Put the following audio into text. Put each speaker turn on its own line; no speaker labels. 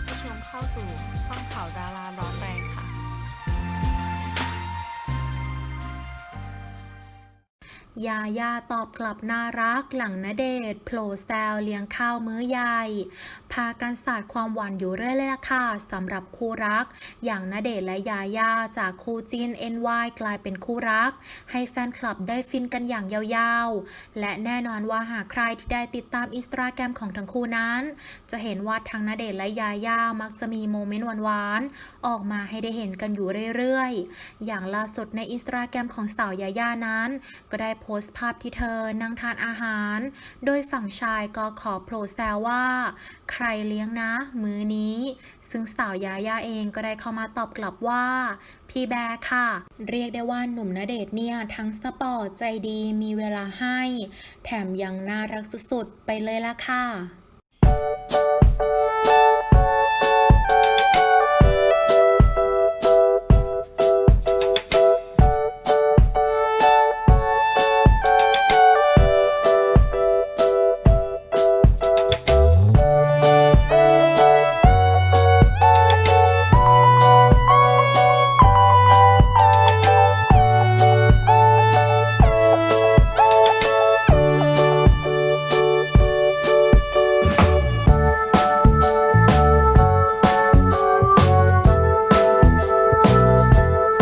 รับผู้ชมเข้าสู่ช่องข่าวดาราร้อนแรง
ยาย่าตอบกลับน่ารักหลังณเดชโผล่แซวเลี้ยงข้าวมื้อใหญ่ พากันสาดความหวานอยู่เรื่อยเลยล่ะค่ะสำหรับคู่รัก อย่างณเดชและยาย่าจากคู่จีน NY กลายเป็นคู่รัก ให้แฟนคลับได้ฟินกันอย่างยาวๆ และแน่นอนว่าหากใครที่ได้ติดตามอินสตาแกรมของทั้งคู่นั้น จะเห็นว่าทั้งณเดชและยาย่ามักจะมีโมเมนต์หวานๆออกมาให้ได้เห็นกันอยู่เรื่อยๆ อย่างล่าสุดในอินสตาแกรมของสาวยาย่านั้น ก็ได้โพสต์ภาพที่เธอนั่งทานอาหาร โดยฝั่งชายก็ขอโผล่แซวว่า ใครเลี้ยงนะ มื้อนี้ ซึ่งสาวยายาเองก็ได้เข้ามาตอบกลับว่า พี่แบร์ค่ะ เรียกได้ว่าหนุ่มณเดชน์เนี่ย ทั้งสปอร์ตใจดีมีเวลาให้ แถมยังน่ารักสุดๆ ไปเลยละค่ะ